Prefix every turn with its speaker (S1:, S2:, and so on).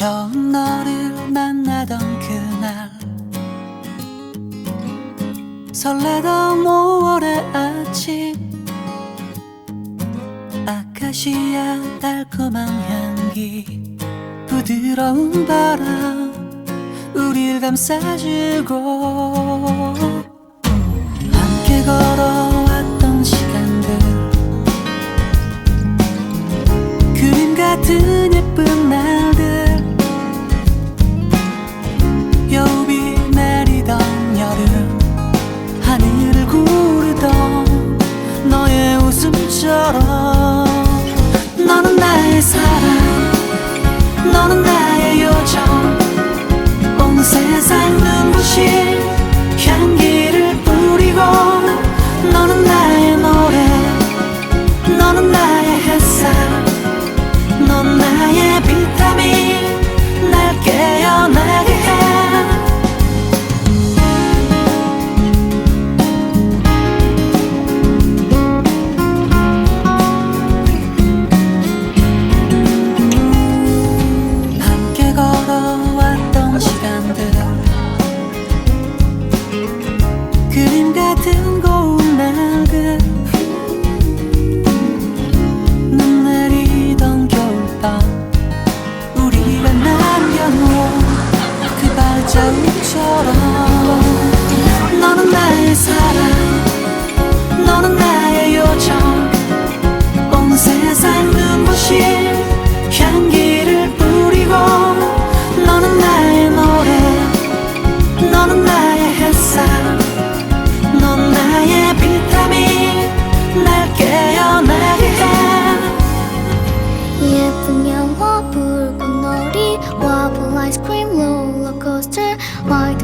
S1: 처음 너를 만나던 그날 설레던 5월의 아침 아카시아 달콤한 향기 부드러운 바람 감싸주고 함께 걸어 그림 같은 고운 날들 눈 내리던 겨울밤 우리가 남겨놓은 그 발자국처럼